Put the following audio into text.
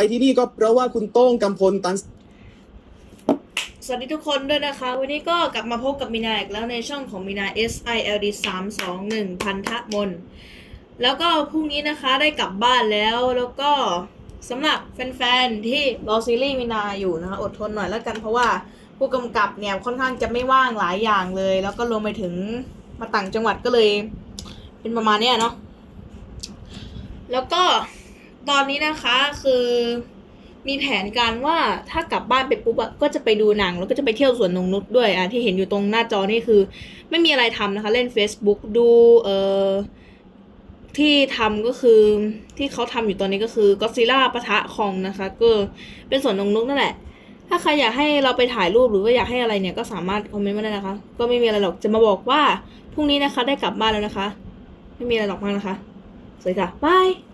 ไปที่นี่ก็เพราะว่าคุณโต้งกำพลตันสวัสดีทุกคนด้วยนะคะ วันนี้ก็กลับมาพบกับมินาอีกแล้วในช่องของมินา S I L D 3 2 1พันธมน แล้วก็พรุ่งนี้นะคะได้กลับบ้านแล้วแล้วก็สำหรับแฟนๆ ที่รอซีรีส์มินาอยู่นะคะ อดทนหน่อยแล้วกันเพราะว่าผู้กำกับเนี่ยค่อนข้างจะไม่ว่างหลายอย่างเลย แล้วก็รวมไปถึงมาต่างจังหวัดก็เลย เป็นประมาณเนี้ยเนาะแล้วก็ ตอนนี้นะคะคือมีแผนการว่าถ้ากลับบ้านไปปุ๊บก็จะไปดูหนัง แล้วก็จะไปเที่ยวสวนนงนุษด้วยอะที่เห็นอยู่ตรงหน้าจอนี่คือ ไม่มีอะไรทำนะคะ เล่น Facebook ดูเอ่อที่ทำก็คือที่เขาทำอยู่ตอนนี้ก็คือก็ซิล่าปะทะคองนะคะ ก็เป็นสวนนงนุกนั่นแหละ ถ้าใครอยากให้เราไปถ่ายรูปหรือว่าอยากให้อะไรเนี่ยก็สามารถคอมเมนต์มาได้นะคะ ก็ไม่มีอะไรหรอกจะมาบอกว่าพรุ่งนี้นะคะได้กลับบ้านแล้วนะคะ ไม่มีอะไรหรอกมากนะคะสวัสดีค่ะบาย